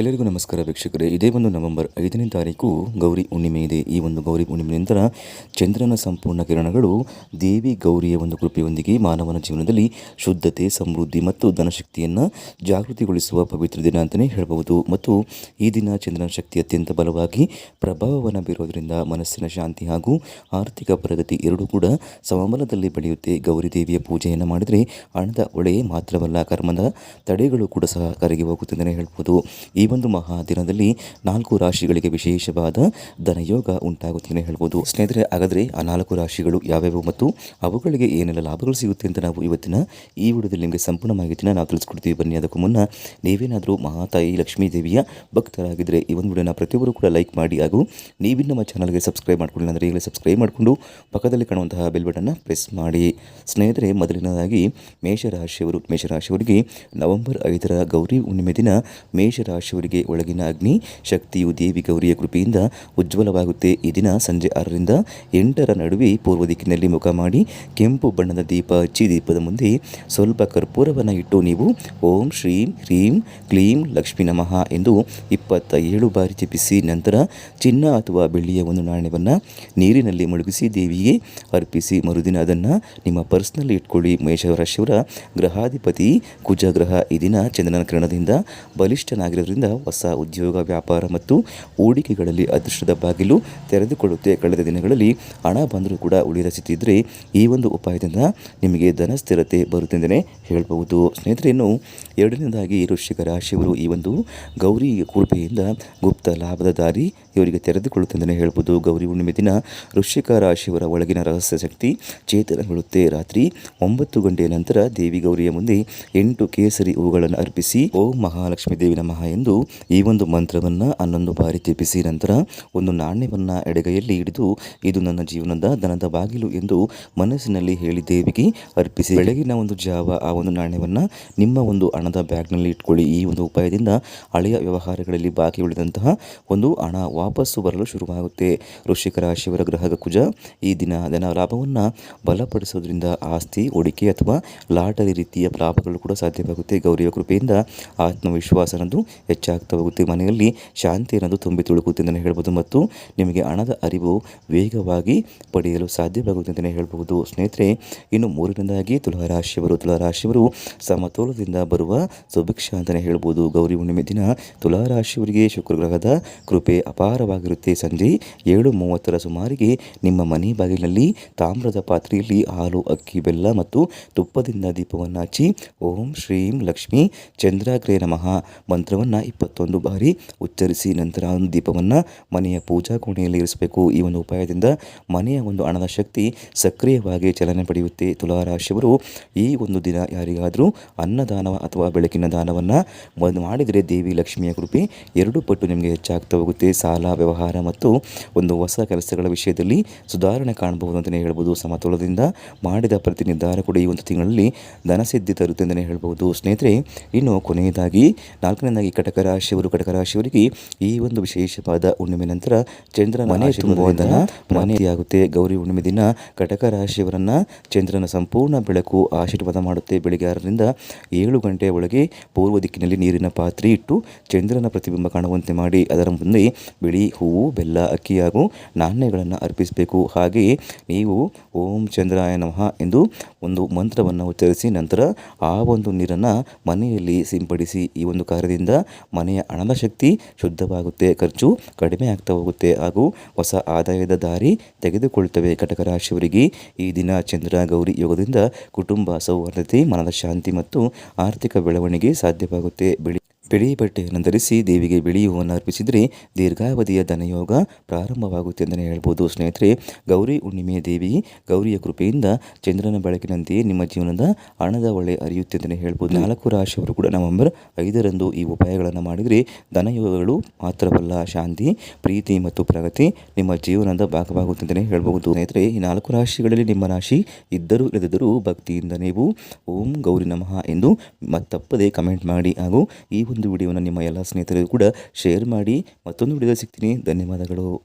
ಎಲ್ಲರಿಗೂ ನಮಸ್ಕಾರ ವೀಕ್ಷಕರೇ. ಇದೇ ಒಂದು ನವೆಂಬರ್ ಐದನೇ ತಾರೀಕು ಗೌರಿ ಹುಣ್ಣಿಮೆ ಇದೆ. ಈ ಒಂದು ಗೌರಿ ಹುಣ್ಣಿಮೆ ನಂತರ ಚಂದ್ರನ ಸಂಪೂರ್ಣ ಕಿರಣಗಳು ದೇವಿ ಗೌರಿಯ ಒಂದು ಕೃಪೆಯೊಂದಿಗೆ ಮಾನವನ ಜೀವನದಲ್ಲಿ ಶುದ್ಧತೆ, ಸಮೃದ್ಧಿ ಮತ್ತು ಧನಶಕ್ತಿಯನ್ನು ಜಾಗೃತಿಗೊಳಿಸುವ ಪವಿತ್ರ ದಿನ ಅಂತಲೇ ಹೇಳಬಹುದು. ಮತ್ತು ಈ ದಿನ ಚಂದ್ರನ ಶಕ್ತಿ ಅತ್ಯಂತ ಬಲವಾಗಿ ಪ್ರಭಾವವನ್ನು ಬೀರೋದರಿಂದ ಮನಸ್ಸಿನ ಶಾಂತಿ ಹಾಗೂ ಆರ್ಥಿಕ ಪ್ರಗತಿ ಎರಡೂ ಕೂಡ ಸಮಬಲದಲ್ಲಿ ಬೆಳೆಯುತ್ತೆ. ಗೌರಿ ದೇವಿಯ ಪೂಜೆಯನ್ನು ಮಾಡಿದರೆ ಹಣದ ಒಳೆ ಮಾತ್ರವಲ್ಲ, ಕರ್ಮದ ತಡೆಗಳು ಕೂಡ ಸಹ ಕರಗಿ ಹೋಗುತ್ತೆ ಅಂತಲೇ ಹೇಳ್ಬೋದು ಒಂದು ಮಹಾದಿನದಲ್ಲಿ ನಾಲ್ಕು ರಾಶಿಗಳಿಗೆ ವಿಶೇಷವಾದ ಧನಯೋಗ ಉಂಟಾಗುತ್ತೆ ಹೇಳ್ಬೋದು. ಸ್ನೇಹಿತರೆ, ಹಾಗಾದರೆ ಆ ನಾಲ್ಕು ರಾಶಿಗಳು ಯಾವ್ಯಾವು ಮತ್ತು ಅವುಗಳಿಗೆ ಏನೆಲ್ಲ ಲಾಭಗಳು ಸಿಗುತ್ತೆ ಅಂತ ನಾವು ಇವತ್ತಿನ ಈ ವಿಡಿಯೋದಲ್ಲಿ ನಿಮಗೆ ಸಂಪೂರ್ಣ ಮಾಹಿತಿನ ನಾವು ತಿಳಿಸ್ಕೊಡ್ತೀವಿ. ಬನ್ನಿ, ಅದಕ್ಕೂ ಮುನ್ನ ನೀವೇನಾದರೂ ಮಹಾತಾಯಿ ಲಕ್ಷ್ಮೀ ದೇವಿಯ ಭಕ್ತರಾಗಿದ್ದರೆ ಈ ಒಂದು ವಿಡಿಯೋನ ಪ್ರತಿಯೊಬ್ಬರು ಕೂಡ ಲೈಕ್ ಮಾಡಿ ಹಾಗೂ ನೀವು ನಮ್ಮ ಚಾನಲ್ಗೆ ಸಬ್ಸ್ಕ್ರೈಬ್ ಮಾಡ್ಕೊಳ್ಳಿ ಅಂದರೆ ಈಗಲೇ ಸಬ್ಸ್ಕ್ರೈಬ್ ಮಾಡಿಕೊಂಡು ಪಕ್ಕದಲ್ಲಿ ಕಾಣುವಂತಹ ಬೆಲ್ ಬಟನ್ನ ಪ್ರೆಸ್ ಮಾಡಿ. ಸ್ನೇಹಿತರೆ, ಮೊದಲನೇದಾಗಿ ಮೇಷರಾಶಿಯವರು, ಮೇಷರಾಶಿಯವರಿಗೆ ನವೆಂಬರ್ ಐದರ ಗೌರಿ ಹುಣ್ಣಿಮೆ ದಿನ ಮೇಷರಾಶಿಯವರಿಗೆ ಒಳಗಿನ ಅಗ್ನಿ ಶಕ್ತಿಯು ದೇವಿ ಗೌರಿಯ ಕೃಪೆಯಿಂದ ಉಜ್ವಲವಾಗುತ್ತೆ. ಈ ದಿನ ಸಂಜೆ ಆರರಿಂದ ಎಂಟರ ನಡುವೆ ಪೂರ್ವ ದಿಕ್ಕಿನಲ್ಲಿ ಮುಖ ಮಾಡಿ ಕೆಂಪು ಬಣ್ಣದ ದೀಪ ಹಚ್ಚಿ ದೀಪದ ಮುಂದೆ ಸ್ವಲ್ಪ ಕರ್ಪೂರವನ್ನು ಇಟ್ಟು ನೀವು ಓಂ ಶ್ರೀಂ ಹ್ರೀಂ ಕ್ಲೀಂ ಲಕ್ಷ್ಮೀ ನಮಃ ಎಂದು ಇಪ್ಪತ್ತ ಬಾರಿ ಜಪಿಸಿ ನಂತರ ಚಿನ್ನ ಅಥವಾ ಬೆಳ್ಳಿಯ ಒಂದು ನಾಣ್ಯವನ್ನು ನೀರಿನಲ್ಲಿ ಮುಳುಗಿಸಿ ದೇವಿಗೆ ಅರ್ಪಿಸಿ ಮರುದಿನ ಅದನ್ನು ನಿಮ್ಮ ಪರ್ಸ್ನಲ್ಲಿ ಇಟ್ಕೊಳ್ಳಿ. ಮೇಷರಾಶಿಯವರ ಗ್ರಹಾಧಿಪತಿ ಕುಜ ಗ್ರಹ ಈ ದಿನ ಚಂದ್ರನ ಕಿರಣದಿಂದ ಬಲಿಷ್ಠನಾಗಿರೋದ್ರಿಂದ ಹೊಸ ಉದ್ಯೋಗ ವ್ಯಾಪಾರ ಮತ್ತು ಹೂಡಿಕೆಗಳಲ್ಲಿ ಅದೃಷ್ಟದ ಬಾಗಿಲು ತೆರೆದುಕೊಳ್ಳುತ್ತೆ. ಕಳೆದ ದಿನಗಳಲ್ಲಿ ಹಣ ಬಂದರೂ ಕೂಡ ಉಳಿದ ಸ್ಥಿತಿ ಇದ್ದರೆ ಈ ಒಂದು ಉಪಾಯದಿಂದ ನಿಮಗೆ ಧನ ಸ್ಥಿರತೆ ಬರುತ್ತೆಂದೇ ಹೇಳಬಹುದು. ಸ್ನೇಹಿತರೇನು, ಎರಡನೇದಾಗಿ ವೃಶ್ಚಿಕ ರಾಶಿಯವರು ಈ ಒಂದು ಗೌರಿ ಕೃಪೆಯಿಂದ ಗುಪ್ತ ಲಾಭದ ದಾರಿ ಇವರಿಗೆ ತೆರೆದುಕೊಳ್ಳುತ್ತೆಂದೇ ಹೇಳ್ಬೋದು ಗೌರಿ ಹುಣ್ಣಿಮೆ ದಿನ ವೃಶ್ಚಿಕ ರಾಶಿಯವರ ಒಳಗಿನ ರಹಸ್ಯ ಶಕ್ತಿ ಚೇತನಗೊಳ್ಳುತ್ತೆ. ರಾತ್ರಿ ಒಂಬತ್ತು ಗಂಟೆಯ ನಂತರ ದೇವಿ ಗೌರಿಯ ಮುಂದೆ ಎಂಟು ಕೇಸರಿ ಹೂಗಳನ್ನು ಅರ್ಪಿಸಿ ಓಂ ಮಹಾಲಕ್ಷ್ಮೀ ದೇವಿ ನಮಃ ಎಂದು ಈ ಒಂದು ಮಂತ್ರವನ್ನು ಹನ್ನೊಂದು ಬಾರಿ ಜಪಿಸಿ ನಂತರ ಒಂದು ನಾಣ್ಯವನ್ನು ಎಡಗೈಯಲ್ಲಿ ಹಿಡಿದು, ಇದು ನನ್ನ ಜೀವನದ ದನದ ಬಾಗಿಲು ಎಂದು ಮನಸ್ಸಿನಲ್ಲಿ ಹೇಳಿ ದೇವಿಗೆ ಅರ್ಪಿಸಿ. ಬೆಳಗಿನ ಒಂದು ಜಾವ ಆ ಒಂದು ನಾಣ್ಯವನ್ನು ನಿಮ್ಮ ಒಂದು ಹಣದ ಬ್ಯಾಗ್ನಲ್ಲಿ ಇಟ್ಕೊಳ್ಳಿ. ಈ ಒಂದು ಉಪಾಯದಿಂದ ಹಳೆಯ ವ್ಯವಹಾರಗಳಲ್ಲಿ ಬಾಕಿ ಉಳಿದಂತಹ ಒಂದು ಹಣ ವಾಪಸ್ಸು ಬರಲು ಶುರುವಾಗುತ್ತೆ. ವೃಶ್ಚಿಕ ರಾಶಿಯವರ ಗ್ರಹ ಕುಜ, ಈ ದಿನ ಧನ ಲಾಭವನ್ನು ಬಲಪಡಿಸೋದ್ರಿಂದ ಆಸ್ತಿ, ಹೂಡಿಕೆ ಅಥವಾ ಲಾಟರಿ ರೀತಿಯ ಲಾಭಗಳು ಕೂಡ ಸಾಧ್ಯವಾಗುತ್ತೆ. ಗೌರಿಯ ಕೃಪೆಯಿಂದ ಆತ್ಮವಿಶ್ವಾಸ ಅನ್ನೋದು ಹೆಚ್ಚಾಗ್ತಾ ಹೋಗುತ್ತೆ. ಮನೆಯಲ್ಲಿ ಶಾಂತಿ ಅನ್ನೋದು ತುಂಬಿ ತುಳುಕುತ್ತೆ ಅಂತಲೇ ಹೇಳ್ಬೋದು. ಮತ್ತು ನಿಮಗೆ ಹಣದ ಅರಿವು ವೇಗವಾಗಿ ಪಡೆಯಲು ಸಾಧ್ಯವಾಗುತ್ತೆ ಅಂತಲೇ ಹೇಳ್ಬೋದು. ಸ್ನೇಹಿತರೆ, ಇನ್ನು ಮೂರನೇದಾಗಿ ತುಲಾರಾಶಿಯವರು. ತುಲಾರಾಶಿಯವರು ಸಮತೋಲದಿಂದ ಬರುವ ಸುಭಿಕ್ಷ ಅಂತಲೇ ಹೇಳ್ಬೋದು. ಗೌರಿ ಹುಣ್ಣಿಮೆ ದಿನ ತುಲಾರಾಶಿಯವರಿಗೆ ಶುಕ್ರ ಗ್ರಹದ ಕೃಪೆ ಅಪಾರವಾಗಿರುತ್ತೆ. ಸಂಜೆ ಏಳು ಮೂವತ್ತರ ಸುಮಾರಿಗೆ ನಿಮ್ಮ ಮನೆ ಬಾಗಿಲಿನಲ್ಲಿ ತಾಮ್ರದ ಪಾತ್ರೆಯಲ್ಲಿ ಹಾಲು, ಅಕ್ಕಿ, ಬೆಲ್ಲ ಮತ್ತು ತುಪ್ಪದಿಂದ ದೀಪವನ್ನು ಹಚ್ಚಿ ಓಂ ಶ್ರೀಂ ಲಕ್ಷ್ಮೀ ಚಂದ್ರಾಗ್ರೇ ನಮಃ ಮಂತ್ರವನ್ನು ಇಪ್ಪತ್ತೊಂದು ಬಾರಿ ಉಚ್ಚರಿಸಿ ನಂತರ ದೀಪವನ್ನು ಮನೆಯ ಪೂಜಾ ಕೋಣೆಯಲ್ಲಿ ಇರಿಸಬೇಕು. ಈ ಒಂದು ಉಪಾಯದಿಂದ ಮನೆಯ ಒಂದು ಹಣದ ಶಕ್ತಿ ಸಕ್ರಿಯವಾಗಿ ಚಲನೆ ಪಡೆಯುತ್ತೆ. ತುಲಾರಾಶಿಯವರು, ಈ ಒಂದು ದಿನ ಯಾರಿಗಾದರೂ ಅನ್ನದಾನ ಅಥವಾ ಬೆಳಕಿನ ದಾನವನ್ನು ಮಾಡಿದರೆ ದೇವಿ ಲಕ್ಷ್ಮಿಯ ಕೃಪೆ ಎರಡು ಪಟ್ಟು ನಿಮಗೆ ಹೆಚ್ಚಾಗ್ತಾ ಹೋಗುತ್ತೆ. ಸಾಲ, ವ್ಯವಹಾರ ಮತ್ತು ಒಂದು ಹೊಸ ಕೆಲಸಗಳ ವಿಷಯದಲ್ಲಿ ಸುಧಾರಣೆ ಕಾಣಬಹುದು ಅಂತಲೇ ಹೇಳ್ಬೋದು. ಸಮತೋಲದಿಂದ ಮಾಡಿದ ಪ್ರತಿ ನಿರ್ಧಾರ ಕೂಡ ಈ ಒಂದು ತಿಂಗಳಲ್ಲಿ ಧನಸಿದ್ಧಿ ತರುತ್ತೆ ಅಂತಲೇ ಹೇಳ್ಬೋದು. ಸ್ನೇಹಿತರೆ, ಇನ್ನು ಕೊನೆಯದಾಗಿ ನಾಲ್ಕನೇದಾಗಿ ಕಟಕ ರಾಶಿಯವರು ಕಟಕ ರಾಶಿಯವರಿಗೆ ಈ ಒಂದು ವಿಶೇಷವಾದ ಹುಣ್ಣಿಮೆ ನಂತರ ಚಂದ್ರನ ಮನೆ ತುಂಬುವಂತಹ ಮನೆಯಾಗುತ್ತೆ ಗೌರಿ ಹುಣ್ಣಿಮೆ ದಿನ ಕಟಕ ರಾಶಿಯವರನ್ನ ಚಂದ್ರನ ಸಂಪೂರ್ಣ ಬೆಳಕು ಆಶೀರ್ವಾದ ಮಾಡುತ್ತೆ. ಬೆಳಿಗ್ಗೆ ಆರರಿಂದ ಏಳು ಗಂಟೆಯ ಒಳಗೆ ಪೂರ್ವ ದಿಕ್ಕಿನಲ್ಲಿ ನೀರಿನ ಪಾತ್ರೆ ಇಟ್ಟು ಚಂದ್ರನ ಪ್ರತಿಬಿಂಬ ಕಾಣುವಂತೆ ಮಾಡಿ ಅದರ ಮುಂದೆ ಬಿಳಿ ಹೂವು ಬೆಲ್ಲ ಅಕ್ಕಿ ಹಾಗೂ ನಾಣ್ಯಗಳನ್ನು ಅರ್ಪಿಸಬೇಕು. ಹಾಗೆಯೇ ನೀವು ಓಂ ಚಂದ್ರಾಯ ನಮಃ ಎಂದು ಒಂದು ಮಂತ್ರವನ್ನು ಉಚ್ಚರಿಸಿ ನಂತರ ಆ ಒಂದು ನೀರನ್ನು ಮನೆಯಲ್ಲಿ ಸಿಂಪಡಿಸಿ ಈ ಒಂದು ಕಾರ್ಯದಿಂದ ಮನೆಯ ಹಣದ ಶಕ್ತಿ ಶುದ್ಧವಾಗುತ್ತೆ. ಖರ್ಚು ಕಡಿಮೆ ಆಗ್ತಾ ಹೋಗುತ್ತೆ ಹಾಗೂ ಹೊಸ ಆದಾಯದ ದಾರಿ ತೆಗೆದುಕೊಳ್ತವೆ. ಕಟಕ ರಾಶಿಯವರಿಗೆ ಈ ದಿನ ಚಂದ್ರ ಗೌರಿ ಯೋಗದಿಂದ ಕುಟುಂಬ ಸೌಹಾರ್ದತೆ, ಮನದ ಶಾಂತಿ ಮತ್ತು ಆರ್ಥಿಕ ಬೆಳವಣಿಗೆ ಸಾಧ್ಯವಾಗುತ್ತೆ. ಬಿಳಿ ಬಿಳಿ ಬಟ್ಟೆಯನ್ನು ಧರಿಸಿ ದೇವಿಗೆ ಬಿಳಿ ಹೂವನ್ನು ಅರ್ಪಿಸಿದರೆ ದೀರ್ಘಾವಧಿಯ ಧನಯೋಗ ಪ್ರಾರಂಭವಾಗುತ್ತೆ ಅಂತಲೇ ಹೇಳ್ಬೋದು. ಸ್ನೇಹಿತರೆ, ಗೌರಿ ಹುಣ್ಣಿಮೆಯ ದೇವಿ ಗೌರಿಯ ಕೃಪೆಯಿಂದ ಚಂದ್ರನ ಬೆಳಕಿನಂತೆಯೇ ನಿಮ್ಮ ಜೀವನದ ಹಣದ ಒಳ್ಳೆ ಅರಿಯುತ್ತೆ ಅಂತಲೇ ಹೇಳ್ಬೋದು. ನಾಲ್ಕು ರಾಶಿಯವರು ಕೂಡ ನವೆಂಬರ್ ಐದರಂದು ಈ ಉಪಾಯಗಳನ್ನು ಮಾಡಿದರೆ ಧನಯೋಗಗಳು, ಮಾತ್ರವಲ್ಲ ಶಾಂತಿ, ಪ್ರೀತಿ ಮತ್ತು ಪ್ರಗತಿ ನಿಮ್ಮ ಜೀವನದ ಭಾಗವಾಗುತ್ತೆ ಅಂತಲೇ ಹೇಳ್ಬೋದು. ಸ್ನೇಹಿತರೆ, ಈ ನಾಲ್ಕು ರಾಶಿಗಳಲ್ಲಿ ನಿಮ್ಮ ರಾಶಿ ಇದ್ದರೂ ಇಲ್ಲದಿದ್ದರೂ ಭಕ್ತಿಯಿಂದ ನೀವು ಓಂ ಗೌರಿ ನಮಃ ಎಂದು ತಪ್ಪದೆ ಕಮೆಂಟ್ ಮಾಡಿ ಹಾಗೂ ಈ ಒಂದು ವಿಡಿಯೋನ ನಿಮ್ಮ ಎಲ್ಲ ಸ್ನೇಹಿತರಿಗೂ ಕೂಡ ಶೇರ್ ಮಾಡಿ ಮತ್ತೊಂದು ವಿಡಿಯೋ ಸಿಗ್ತೀನಿ. ಧನ್ಯವಾದಗಳು.